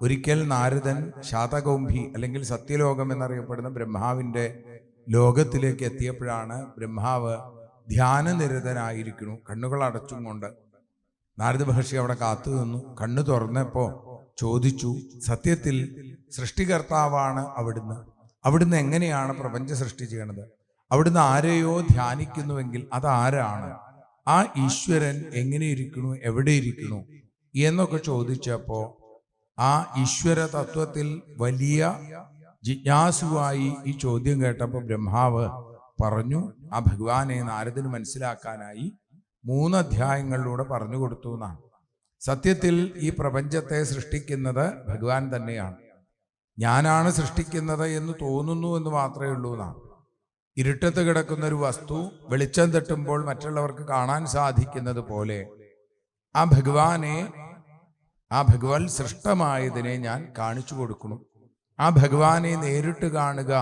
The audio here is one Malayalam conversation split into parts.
ഒരിക്കൽ നാരദൻ ശാതകൗംഭി അല്ലെങ്കിൽ സത്യലോകം എന്നറിയപ്പെടുന്ന ബ്രഹ്മാവിന്റെ ലോകത്തിലേക്ക് എത്തിയപ്പോഴാണ് ബ്രഹ്മാവ് ധ്യാനനിരതനായിരിക്കുന്നു. കണ്ണുകൾ അടച്ചും കൊണ്ട് നാരദ മഹർഷി അവിടെ കാത്തു നിന്നു. കണ്ണു തുറന്നപ്പോൾ ചോദിച്ചു സത്യത്തിൽ സൃഷ്ടികർത്താവാണ് അവിടുന്ന്? അവിടുന്ന് എങ്ങനെയാണ് പ്രപഞ്ചം ചെയ്യണത്? അവിടുന്ന് ആരെയോ ധ്യാനിക്കുന്നുവെങ്കിൽ അതാരാണ് ആ ഈശ്വരൻ എങ്ങനെ ഇരിക്കണു എവിടെ എന്നൊക്കെ ചോദിച്ചപ്പോൾ ആ ഈശ്വര തത്വത്തിൽ വലിയ ജിജ്ഞാസുവായി ഈ ചോദ്യം കേട്ടപ്പോൾ ബ്രഹ്മാവ് പറഞ്ഞു ആ ഭഗവാനെ നാരദിന് മനസ്സിലാക്കാനായി മൂന്ന് അധ്യായങ്ങളിലൂടെ പറഞ്ഞു കൊടുത്തു എന്നാണ്. സത്യത്തിൽ ഈ പ്രപഞ്ചത്തെ സൃഷ്ടിക്കുന്നത് ഭഗവാൻ തന്നെയാണ്. ഞാനാണ് സൃഷ്ടിക്കുന്നത് എന്ന് തോന്നുന്നു എന്ന് മാത്രമേ ഉള്ളൂ എന്നാണ്. ഇരുട്ടത്ത് കിടക്കുന്ന ഒരു വസ്തു വെളിച്ചം തട്ടുമ്പോൾ മറ്റുള്ളവർക്ക് കാണാൻ സാധിക്കുന്നത് പോലെ ആ ഭഗവാനെ ആ ഭഗവാൻ സൃഷ്ടമായതിനെ ഞാൻ കാണിച്ചു കൊടുക്കണം ആ ഭഗവാനെ നേരിട്ട് കാണുക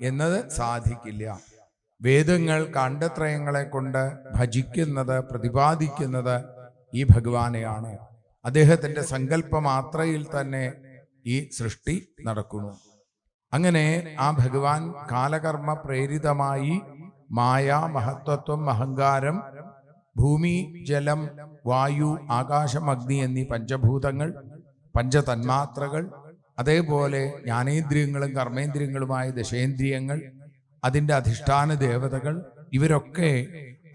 എന്നത് സാധിക്കില്ല. വേദങ്ങൾ കാണ്ഡത്രയങ്ങളെ കൊണ്ട് ഭജിക്കുന്നത് പ്രതിപാദിക്കുന്നത് ഈ ഭഗവാനെയാണ്. അദ്ദേഹത്തിന്റെ സങ്കല്പമാത്രയിൽ തന്നെ ഈ സൃഷ്ടി നടക്കുന്നു. അങ്ങനെ ആ ഭഗവാൻ കാലകർമ്മ പ്രേരിതമായി മായ മഹത്വത്വം അഹങ്കാരം ഭൂമി ജലം വായു ആകാശം അഗ്നി എന്നീ പഞ്ചഭൂതങ്ങൾ പഞ്ചതന്മാത്രകൾ അതേപോലെ ജ്ഞാനേന്ദ്രിയങ്ങളും കർമ്മേന്ദ്രിയങ്ങളുമായ ദശേന്ദ്രിയങ്ങൾ അതിന്റെ അധിഷ്ഠാന ദേവതകൾ ഇവരൊക്കെ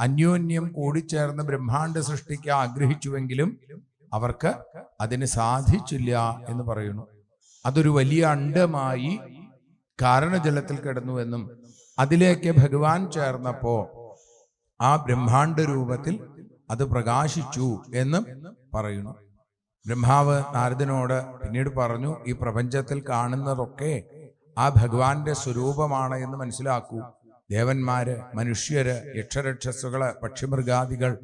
അന്യോന്യം കൂടിച്ചേർന്ന് ബ്രഹ്മാണ്ട സൃഷ്ടിക്ക് ആഗ്രഹിച്ചുവെങ്കിലും അവർക്ക് അതിന് സാധിച്ചില്ല എന്ന് പറയുന്നു. അതൊരു വലിയ അണ്ടമായി കാരണജലത്തിൽ കിടന്നു എന്നും അതിലേക്ക് ഭഗവാൻ ചേർന്നപ്പോ ആ ബ്രഹ്മാണ്ട രൂപത്തിൽ അത് പ്രകാശിച്ചു എന്ന് പറയുന്നു. ബ്രഹ്മാവ് നാരദനോട് പിന്നീട് പറഞ്ഞു ഈ പ്രപഞ്ചത്തിൽ കാണുന്നതൊക്കെ ആ ഭഗവാന്റെ സ്വരൂപമാണ് എന്ന് മനസ്സിലാക്കൂ. ദേവന്മാര് മനുഷ്യര് യക്ഷരക്ഷസുകൾ പക്ഷിമൃഗാദികൾ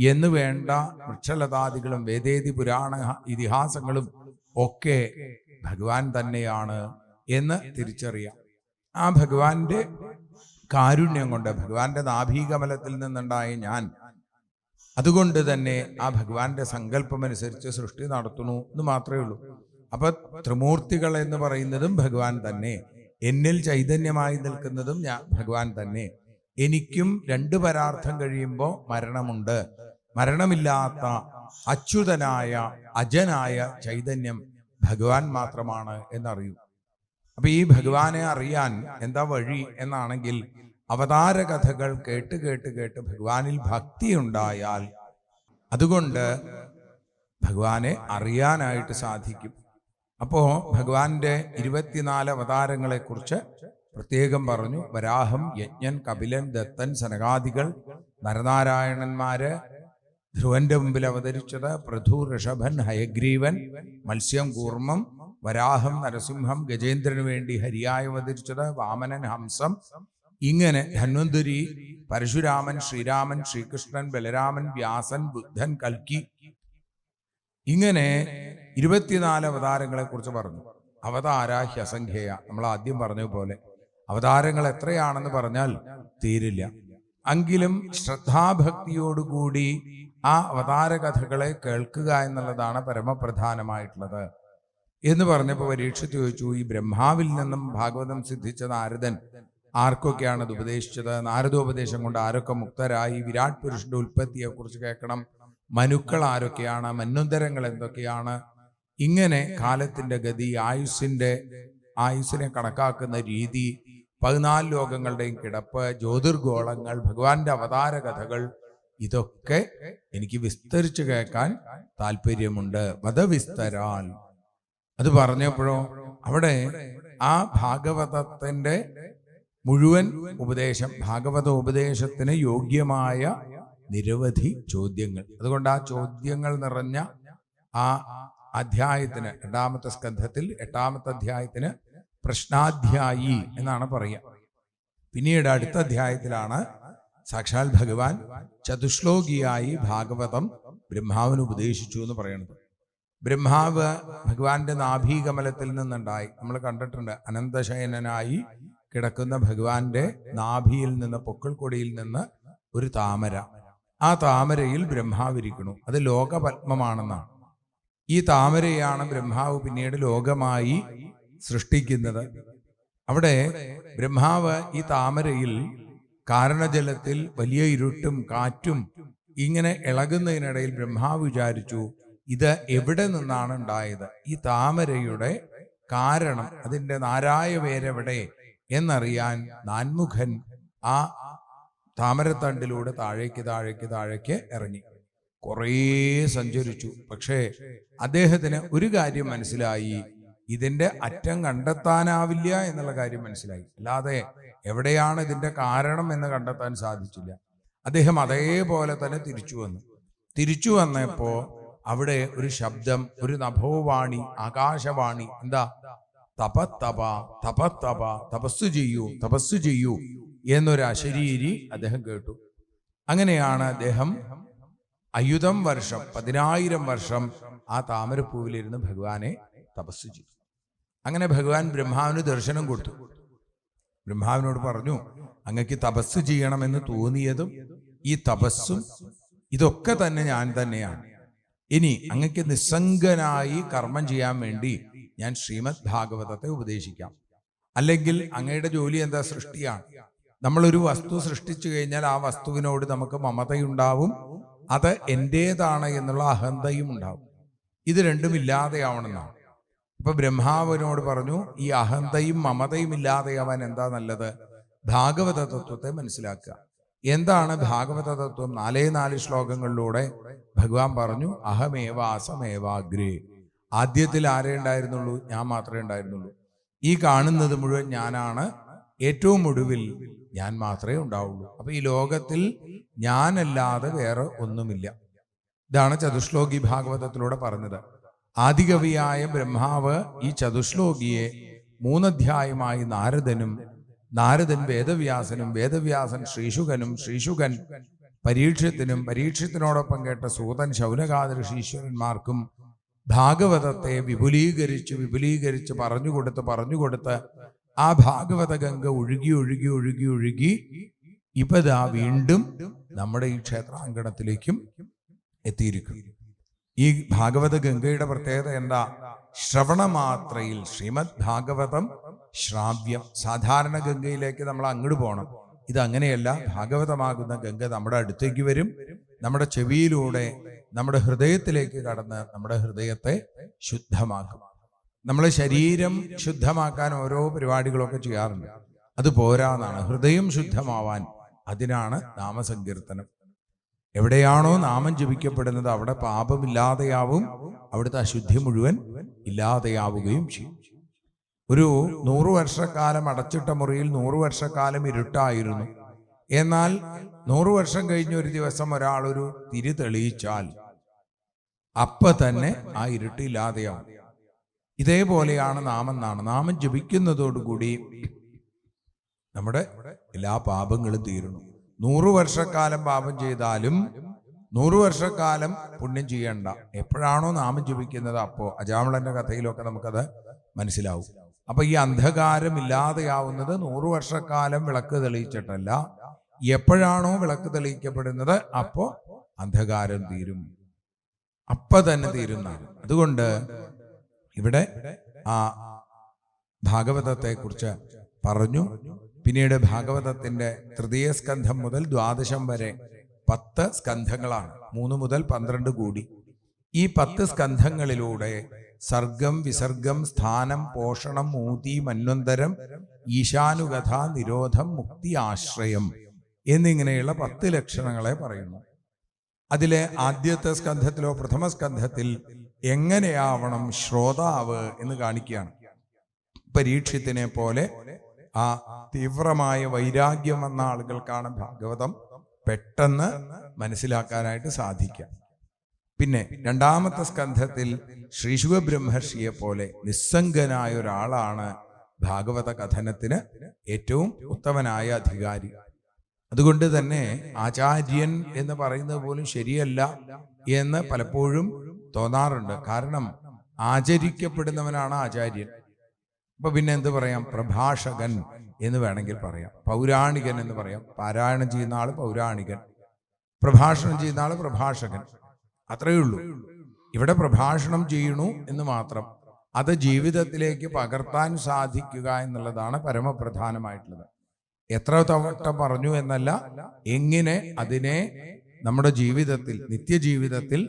എന്ന് വേണ്ട വൃക്ഷലതാദികളും വേദേതി പുരാണ ഇതിഹാസങ്ങളും ഒക്കെ ഭഗവാൻ തന്നെയാണ് എന്ന് തിരിച്ചറിയാം. ആ ഭഗവാന്റെ കാരുണ്യം കൊണ്ട് ഭഗവാന്റെ നാഭീകമലത്തിൽ നിന്നുണ്ടായ ഞാൻ. അതുകൊണ്ട് തന്നെ ആ ഭഗവാന്റെ സങ്കല്പമനുസരിച്ച് സൃഷ്ടി നടത്തുന്നു എന്ന് മാത്രമേ ഉള്ളൂ. അപ്പൊ ത്രിമൂർത്തികൾ എന്ന് പറയുന്നതും ഭഗവാൻ തന്നെ. എന്നിൽ ചൈതന്യമായി നിൽക്കുന്നതും ഞാൻ ഭഗവാൻ തന്നെ. എനിക്കും രണ്ട് പരാർത്ഥം കഴിയുമ്പോൾ മരണമുണ്ട്. മരണമില്ലാത്ത അച്യുതനായ അജനായ ചൈതന്യം ഭഗവാൻ മാത്രമാണ് എന്നറിയൂ. അപ്പൊ ഈ ഭഗവാനെ അറിയാൻ എന്താ വഴി എന്നാണെങ്കിൽ അവതാര കഥകൾ കേട്ട് കേട്ട് കേട്ട് ഭഗവാനിൽ ഭക്തി ഉണ്ടായാൽ അതുകൊണ്ട് ഭഗവാനെ അറിയാനായിട്ട് സാധിക്കും. അപ്പോ ഭഗവാന്റെ ഇരുപത്തിനാല് അവതാരങ്ങളെ കുറിച്ച് പ്രത്യേകം പറഞ്ഞു. വരാഹം യജ്ഞൻ കപിലൻ ദത്തൻ സനകാദികൾ നരനാരായണന്മാര് ധ്രുവന്റെ മുമ്പിൽ അവതരിച്ചത് പ്രഥു ഋഷഭൻ ഹയഗ്രീവൻ മത്സ്യം കൂർമ്മം വരാഹം നരസിംഹം ഗജേന്ദ്രന് വേണ്ടി ഹരിയായി അവതരിച്ചത് വാമനൻ ഹംസം. ഇങ്ങനെ ധന്വന്തുരി പരശുരാമൻ ശ്രീരാമൻ ശ്രീകൃഷ്ണൻ ബലരാമൻ വ്യാസൻ ബുദ്ധൻ കൽക്കി ഇങ്ങനെ ഇരുപത്തിനാല് അവതാരങ്ങളെ കുറിച്ച് പറഞ്ഞു. അവതാര ഹ്യസംഖ്യയ നമ്മൾ ആദ്യം പറഞ്ഞ പോലെ. അവതാരങ്ങൾ എത്രയാണെന്ന് പറഞ്ഞാൽ തീരില്ല. എങ്കിലും ശ്രദ്ധാഭക്തിയോടുകൂടി ആ അവതാര കഥകളെ കേൾക്കുക എന്നുള്ളതാണ് പരമപ്രധാനമായിട്ടുള്ളത്. എന്ന് പറഞ്ഞപ്പോൾ പരീക്ഷത്ത് ചോദിച്ചു ഈ ബ്രഹ്മാവിൽ നിന്നും ഭാഗവതം സിദ്ധിച്ച നാരദൻ ആർക്കൊക്കെയാണ് അത് ഉപദേശിച്ചത്? നാരദോപദേശം കൊണ്ട് ആരൊക്കെ മുക്തരായി? വിരാട് പുരുഷന്റെ ഉൽപ്പത്തിയെ കുറിച്ച് കേൾക്കണം. മനുക്കൾ ആരൊക്കെയാണ്? മന്വന്തരങ്ങൾ എന്തൊക്കെയാണ്? ഇങ്ങനെ കാലത്തിന്റെ ഗതി ആയുസിന്റെ ആയുസ്സിനെ കണക്കാക്കുന്ന രീതി പതിനാല് ലോകങ്ങളുടെയും കിടപ്പ് ജ്യോതിർഗോളങ്ങൾ ഭഗവാന്റെ അവതാര കഥകൾ ഇതൊക്കെ എനിക്ക് വിസ്തരിച്ചു കേൾക്കാൻ താല്പര്യമുണ്ട്. വധവിസ്തരാൽ. അത് പറഞ്ഞപ്പോഴോ അവിടെ ആ ഭാഗവതത്തിന്റെ മുഴുവൻ ഉപദേശം ഭാഗവത ഉപദേശത്തിന് യോഗ്യമായ നിരവധി ചോദ്യങ്ങൾ. അതുകൊണ്ട് ആ ചോദ്യങ്ങൾ നിറഞ്ഞ ആ അധ്യായത്തിന് രണ്ടാമത്തെ സ്കന്ധത്തിൽ എട്ടാമത്തെ അധ്യായത്തിന് പ്രശ്നാധ്യായി എന്നാണ് പറയുക. പിന്നീട് അടുത്ത അധ്യായത്തിലാണ് സാക്ഷാൽ ഭഗവാൻ ചതുശ്ലോകിയായി ഭാഗവതം ബ്രഹ്മാവിന് ഉപദേശിച്ചു എന്ന് പറയുന്നത്. ബ്രഹ്മാവ് ഭഗവാന്റെ നാഭീകമലത്തിൽ നിന്നുണ്ടായി. നമ്മൾ കണ്ടിട്ടുണ്ട് അനന്തശയനായി കിടക്കുന്ന ഭഗവാന്റെ നാഭിയിൽ നിന്ന് പൊക്കിൾക്കൊടിയിൽ നിന്ന് ഒരു താമര. ആ താമരയിൽ ബ്രഹ്മാവ് ബ്രഹ്മാവിരിക്കണു അത് ലോകപത്മമാണെന്നാണ്. ഈ താമരയാണ് ബ്രഹ്മാവ് പിന്നീട് ലോകമായി സൃഷ്ടിക്കുന്നത്. അവിടെ ബ്രഹ്മാവ് ഈ താമരയിൽ കാരണജലത്തിൽ വലിയ ഇരുട്ടും കാറ്റും ഇങ്ങനെ ഇളകുന്നതിനിടയിൽ ബ്രഹ്മാവ് വിചാരിച്ചു ഇത് എവിടെ നിന്നാണ് ഉണ്ടായത്? ഈ താമരയുടെ കാരണം അതിന്റെ നാരായ പേരെവിടെ എന്നറിയാൻ നാൻമുഖൻ ആ താമരത്തണ്ടിലൂടെ താഴേക്ക് താഴേക്ക് താഴേക്ക് ഇറങ്ങി. കുറേ സഞ്ചരിച്ചു. പക്ഷേ അദ്ദേഹത്തിന് ഒരു കാര്യം മനസ്സിലായി. ഇതിന്റെ അറ്റം കണ്ടെത്താനാവില്ല എന്നുള്ള കാര്യം മനസ്സിലായി. അല്ലാതെ എവിടെയാണ് ഇതിന്റെ കാരണം എന്ന് കണ്ടെത്താൻ സാധിച്ചില്ല. അദ്ദേഹം അതേപോലെ തന്നെ തിരിച്ചു വന്നു. തിരിച്ചു വന്നപ്പോ അവിടെ ഒരു ശബ്ദം ഒരു നഭോവാണി ആകാശവാണി. എന്താ? തപ തപ തപ തപ തപസ് ചെയ്യൂ തപസ് ചെയ്യൂ എന്നൊരു അശരീരി അദ്ദേഹം കേട്ടു. അങ്ങനെയാണ് അദ്ദേഹം അയുതം വർഷം പതിനായിരം വർഷം ആ താമരപ്പൂവിലിരുന്ന് ഭഗവാനെ തപസ് ചെയ്തു. അങ്ങനെ ഭഗവാൻ ബ്രഹ്മാവിന് ദർശനം കൊടുത്തു. ബ്രഹ്മാവിനോട് പറഞ്ഞു അങ്ങക്ക് തപസ് ചെയ്യണമെന്ന് തോന്നിയതും ഈ തപസ്സും ഇതൊക്കെ തന്നെ ഞാൻ തന്നെയാണ്. ഇനി അങ്ങക്ക് നിസ്സംഗനായി കർമ്മം ചെയ്യാൻ വേണ്ടി ഞാൻ ശ്രീമദ് ഭാഗവതത്തെ ഉപദേശിക്കാം. അല്ലെങ്കിൽ അങ്ങയുടെ ജോലി എന്താ? സൃഷ്ടിയാണ്. നമ്മളൊരു വസ്തു സൃഷ്ടിച്ചു കഴിഞ്ഞാൽ ആ വസ്തുവിനോട് നമുക്ക് മമതയുണ്ടാവും. അത് എന്റേതാണ് എന്നുള്ള അഹന്തയും ഉണ്ടാവും. ഇത് രണ്ടും ഇല്ലാതെയാവണമെന്നാണ്. ഇപ്പൊ ബ്രഹ്മാവനോട് പറഞ്ഞു ഈ അഹന്തയും മമതയും ഇല്ലാതെയാവാൻ എന്താ നല്ലത്? ഭാഗവത തത്വത്തെ മനസ്സിലാക്കുക. എന്താണ് ഭാഗവത തത്വം നാലേ നാല് ശ്ലോകങ്ങളിലൂടെ ഭഗവാൻ പറഞ്ഞു അഹമേവാസമേവാഗ്രേ ആദ്യത്തിൽ ആരേ ഉണ്ടായിരുന്നുള്ളൂ? ഞാൻ മാത്രമേ ഉണ്ടായിരുന്നുള്ളൂ. ഈ കാണുന്നത് മുഴുവൻ ഞാനാണ്. ഏറ്റവും ഒടുവിൽ ഞാൻ മാത്രമേ ഉണ്ടാവുള്ളൂ. അപ്പൊ ഈ ലോകത്തിൽ ഞാനല്ലാതെ വേറെ ഒന്നുമില്ല. ഇതാണ് ചതുശ്ലോകി ഭാഗവതത്തിലൂടെ പറഞ്ഞത്. ആദികവിയായ ബ്രഹ്മാവ് ഈ ചതുശ്ലോകിയെ മൂന്നധ്യായമായി നാരദനും നാരദൻ വേദവ്യാസനും വേദവ്യാസൻ ശ്രീശുഖനും ശ്രീശുഖൻ പരീക്ഷത്തിനും പരീക്ഷത്തിനോടൊപ്പം കേട്ട സൂതൻ ശൗനകാദ ഋഷീശ്വരന്മാർക്കും ഭാഗവതത്തെ വിപുലീകരിച്ച് വിപുലീകരിച്ച് പറഞ്ഞുകൊടുത്ത് പറഞ്ഞുകൊടുത്ത് ആ ഭാഗവത ഗംഗ ഒഴുകി ഒഴുകി ഒഴുകി ഒഴുകി ഇപ്പതാ വീണ്ടും നമ്മുടെ ഈ ക്ഷേത്രാങ്കണത്തിലേക്കും എത്തിയിരിക്കുന്നു. ഈ ഭാഗവത ഗംഗയുടെ പ്രത്യേകത എന്താ? ശ്രവണമാത്രയിൽ ശ്രീമദ് ഭാഗവതം ശ്രാവ്യം സാധാരണ ഗംഗയിലേക്ക് നമ്മൾ അങ്ങോട്ട് പോകണം ഇത് അങ്ങനെയല്ല ഭാഗവതമാകുന്ന ഗംഗ നമ്മുടെ അടുത്തേക്ക് വരും. നമ്മുടെ ചെവിയിലൂടെ നമ്മുടെ ഹൃദയത്തിലേക്ക് കടന്ന് നമ്മുടെ ഹൃദയത്തെ ശുദ്ധമാക്കും. നമ്മളെ ശരീരം ശുദ്ധമാക്കാൻ ഓരോ പരിപാടികളൊക്കെ ചെയ്യാറുണ്ട്. അത് പോരാന്നാണ് ഹൃദയം ശുദ്ധമാവാൻ അതിനാണ് നാമസങ്കീർത്തനം. എവിടെയാണോ നാമം ജപിക്കപ്പെടുന്നത് അവിടെ പാപമില്ലാതെയാവും. അവിടുത്തെ അശുദ്ധി മുഴുവൻ ഇല്ലാതെയാവുകയും ചെയ്യും. ഒരു നൂറു വർഷക്കാലം അടച്ചിട്ട മുറിയിൽ നൂറു വർഷക്കാലം ഇരുട്ടായിരുന്നു. എന്നാൽ നൂറു വർഷം കഴിഞ്ഞ ഒരു ദിവസം ഒരാൾ ഒരു തിരി തെളിയിച്ചാൽ അപ്പ തന്നെ ആ ഇരുട്ടില്ലാതെയാവും. ഇതേപോലെയാണ് നാമെന്നാണ് നാമം ജപിക്കുന്നതോടുകൂടി നമ്മുടെ എല്ലാ പാപങ്ങളും തീരുന്നു. നൂറു വർഷക്കാലം പാപം ചെയ്താലും നൂറു വർഷക്കാലം പുണ്യം ചെയ്യണ്ട. എപ്പോഴാണോ നാമം ജപിക്കുന്നത് അപ്പോ അജാമളന്റെ കഥയിലൊക്കെ നമുക്കത് മനസ്സിലാവും. അപ്പൊ ഈ അന്ധകാരം ഇല്ലാതെയാവുന്നത് നൂറു വർഷക്കാലം വിളക്ക് തെളിയിച്ചിട്ടല്ല. എപ്പോഴാണോ വിളക്ക് തെളിയിക്കപ്പെടുന്നത് അപ്പോ അന്ധകാരം തീരും. അപ്പ തന്നെ തീരുന്നതാണ് അതുകൊണ്ട് ഇവിടെ ആ ഭാഗവതത്തെ കുറിച്ച് പറഞ്ഞു. പിന്നീട് ഭാഗവതത്തിന്റെ തൃതീയ സ്കന്ധം മുതൽ ദ്വാദശം വരെ പത്ത് സ്കന്ധങ്ങളാണ്. മൂന്ന് മുതൽ പന്ത്രണ്ട് കൂടി. ഈ പത്ത് സ്കന്ധങ്ങളിലൂടെ സർഗം വിസർഗം സ്ഥാനം പോഷണം മൂതി മന്വന്തരം ഈശാനുകഥ നിരോധം മുക്തി ആശ്രയം എന്നിങ്ങനെയുള്ള പത്ത് ലക്ഷണങ്ങളെ പറയുന്നു. അതിലെ ആദ്യത്തെ സ്കന്ധത്തിലോ പ്രഥമ സ്കന്ധത്തിൽ എങ്ങനെയാവണം ശ്രോതാവ് എന്ന് കാണിക്കുകയാണ്. പരീക്ഷത്തിനെ പോലെ ആ തീവ്രമായ വൈരാഗ്യം വന്ന ആളുകൾക്കാണ് ഭാഗവതം പെട്ടെന്ന് മനസ്സിലാക്കാനായിട്ട് സാധിക്കുക. പിന്നെ രണ്ടാമത്തെ സ്കന്ധത്തിൽ ശ്രീ ശിവബ്രഹ്മർഷിയെ പോലെ നിസ്സംഗനായ ഒരാളാണ് ഭാഗവത കഥനത്തിന് ഏറ്റവും ഉത്തമനായ അധികാരി. അതുകൊണ്ട് തന്നെ ആചാര്യൻ എന്ന് പറയുന്നത് പോലും ശരിയല്ല എന്ന് പലപ്പോഴും തോന്നാറുണ്ട്. കാരണം ആചരിക്കപ്പെടുന്നവനാണ് ആചാര്യൻ. അപ്പൊ പിന്നെ എന്ത് പറയാം? പ്രഭാഷകൻ എന്ന് വേണമെങ്കിൽ പറയാം. പൗരാണികൻ എന്ന് പറയാം. പാരായണം ചെയ്യുന്ന ആൾ പൗരാണികൻ. പ്രഭാഷണം ചെയ്യുന്ന ആൾ പ്രഭാഷകൻ. അത്രയേ ഉള്ളൂ. ഇവിടെ പ്രഭാഷണം ചെയ്യണു എന്ന് മാത്രം. അത് ജീവിതത്തിലേക്ക് പകർത്താൻ സാധിക്കുക എന്നുള്ളതാണ് പരമപ്രധാനമായിട്ടുള്ളത്. എത്ര തവണ പറഞ്ഞു എന്നല്ല എങ്ങനെ അതിനെ നമ്മുടെ ജീവിതത്തിൽ നിത്യജീവിതത്തിൽ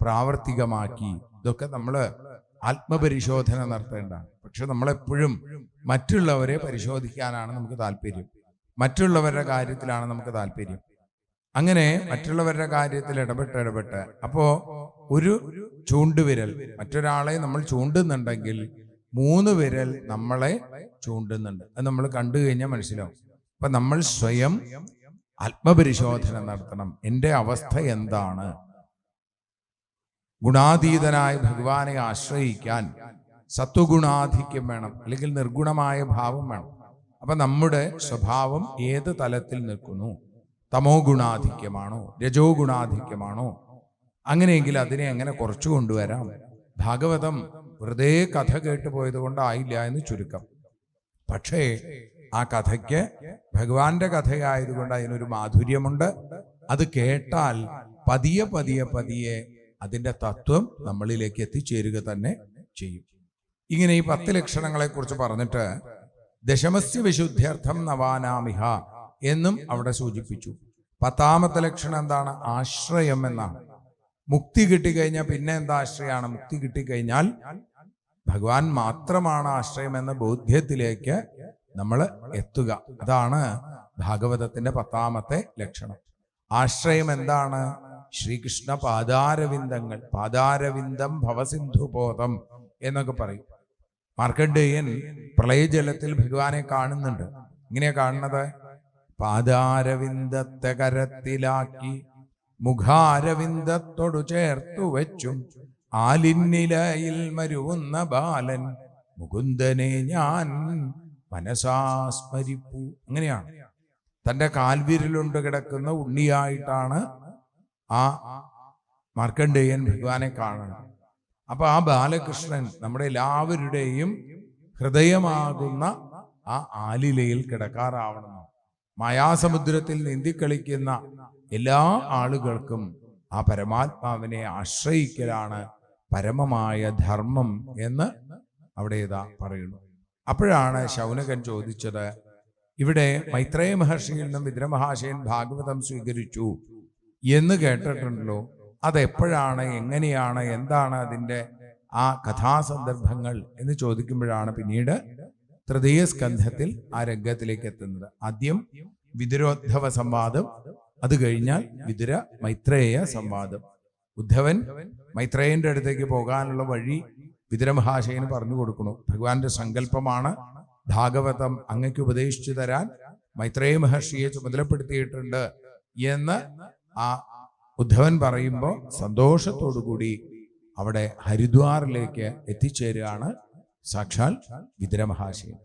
പ്രാവർത്തികമാക്കി. ഇതൊക്കെ നമ്മൾ ആത്മപരിശോധന നടത്തേണ്ടതാണ്. പക്ഷെ നമ്മളെപ്പോഴും മറ്റുള്ളവരെ പരിശോധിക്കാനാണ് നമുക്ക് താല്പര്യം. മറ്റുള്ളവരുടെ കാര്യത്തിലാണ് നമുക്ക് താല്പര്യം. അങ്ങനെ മറ്റുള്ളവരുടെ കാര്യത്തിൽ ഇടപെട്ട് ഇടപെട്ട് അപ്പോ ഒരു ചൂണ്ടുവിരൽ മറ്റൊരാളെ നമ്മൾ ചൂണ്ടുന്നുണ്ടെങ്കിൽ മൂന്ന് വിരൽ നമ്മളെ ചൂണ്ടുന്നുണ്ട്. അത് നമ്മൾ കണ്ടു കഴിഞ്ഞാൽ മനസ്സിലാവും. അപ്പൊ നമ്മൾ സ്വയം ആത്മപരിശോധന നടത്തണം. എന്റെ അവസ്ഥ എന്താണ്? ഗുണാതീതനായ ഭഗവാനെ ആശ്രയിക്കാൻ സത്വഗുണാധിക്യം വേണം അല്ലെങ്കിൽ നിർഗുണമായ ഭാവം വേണം. അപ്പൊ നമ്മുടെ സ്വഭാവം ഏത് തലത്തിൽ നിൽക്കുന്നു? തമോ ഗുണാധിക്യമാണോ? രജോ ഗുണാധിക്യമാണോ? അങ്ങനെയെങ്കിൽ അതിനെ അങ്ങനെ കുറച്ചു കൊണ്ടുവരാം. ഭാഗവതം വെറുതെ കഥ കേട്ട് പോയത് കൊണ്ടായില്ല എന്ന് ചുരുക്കം. പക്ഷേ ആ കഥയ്ക്ക് ഭഗവാന്റെ കഥയായതുകൊണ്ട് അതിനൊരു മാധുര്യമുണ്ട്. അത് കേട്ടാൽ പതിയെ പതിയെ പതിയെ അതിന്റെ തത്വം നമ്മളിലേക്ക് എത്തിച്ചേരുക തന്നെ ചെയ്യും. ഇങ്ങനെ ഈ പത്ത് ലക്ഷണങ്ങളെ കുറിച്ച് പറഞ്ഞിട്ട് ദശമസ്യ വിശുദ്ധ്യർത്ഥം നവാനാമിഹ എന്നും അവിടെ സൂചിപ്പിച്ചു. പത്താമത്തെ ലക്ഷണം എന്താണ്? ആശ്രയം എന്നാണ്. മുക്തി കിട്ടിക്കഴിഞ്ഞാൽ പിന്നെ എന്താ ആശ്രയമാണ്? മുക്തി കിട്ടിക്കഴിഞ്ഞാൽ ഭഗവാൻ മാത്രമാണ് ആശ്രയം എന്ന ബോധ്യത്തിലേക്ക് നമ്മൾ എത്തുക. അതാണ് ഭാഗവതത്തിന്റെ പത്താമത്തെ ലക്ഷണം. ആശ്രയം എന്താണ്? ശ്രീകൃഷ്ണ പാദാരവിന്ദങ്ങൾ. പാദാരവിന്ദം ഭവസിന്ധുബോധം എന്നൊക്കെ പറയും. മാർക്കണ്ഡേയൻ പ്രളയജലത്തിൽ ഭഗവാനെ കാണുന്നുണ്ട്. ഇങ്ങനെയാ കാണുന്നത്? പാദാരവിന്ദത്തെ കരത്തിലാക്കി മുഖാരവിന്ദത്തോടു ചേർത്തു വെച്ചും ആലിന്നിലയിൽ മരുവുന്ന ബാലൻ മുകുന്ദനെ ഞാൻ മനസാസ്മരിപ്പു അങ്ങനെയാണ്. തന്റെ കാൽവിരലുണ്ട് കിടക്കുന്ന ഉണ്ണിയായിട്ടാണ് ആ മാർക്കണ്ഡേയൻ ഭഗവാനെ കാണുന്നത്. അപ്പൊ ആ ബാലകൃഷ്ണൻ നമ്മുടെ എല്ലാവരുടെയും ഹൃദയമാകുന്ന ആ ആലിലയിൽ കിടക്കാറാവണം. മായാസമുദ്രത്തിൽ നീന്തിക്കളിക്കുന്ന എല്ലാ ആളുകൾക്കും ആ പരമാത്മാവിനെ ആശ്രയിക്കലാണ് പരമമായ ധർമ്മം എന്ന് അവിടെ ഇതാ പറയുന്നു. അപ്പോഴാണ് ശൗനകൻ ചോദിച്ചത് ഇവിടെ മൈത്രേയ മഹർഷിയിൽ നിന്നും വിദ്രമഹാശയൻ ഭാഗവതം സ്വീകരിച്ചു എന്ന് കേട്ടിട്ടുണ്ടല്ലോ. അതെപ്പോഴാണ് എങ്ങനെയാണ് എന്താണ് അതിന്റെ ആ കഥാസന്ദർഭങ്ങൾ? എന്ന് ചോദിക്കുമ്പോഴാണ് പിന്നീട് തൃതീയ സ്കന്ധത്തിൽ ആ രംഗത്തിലേക്ക് എത്തുന്നത് ആദ്യം വിതുരോദ്ധവ സംവാദം അത് കഴിഞ്ഞാൽ വിതുര മൈത്രേയ സംവാദം. ഉദ്ധവൻ മൈത്രേയന്റെ അടുത്തേക്ക് പോകാനുള്ള വഴി വിതുരമഹാശയന് പറഞ്ഞു കൊടുക്കുന്നു. ഭഗവാന്റെ സങ്കല്പമാണ് ഭാഗവതം അങ്ങയ്ക്ക് ഉപദേശിച്ചു തരാൻ മൈത്രേയ മഹർഷിയെ ചുമതലപ്പെടുത്തിയിട്ടുണ്ട് എന്ന് ആ ഉദ്ധവൻ പറയുമ്പോൾ സന്തോഷത്തോടു കൂടി അവിടെ ഹരിദ്വാറിലേക്ക് എത്തിച്ചേരുകയാണ് സാക്ഷാൽ വിതുരമഹാശയൻ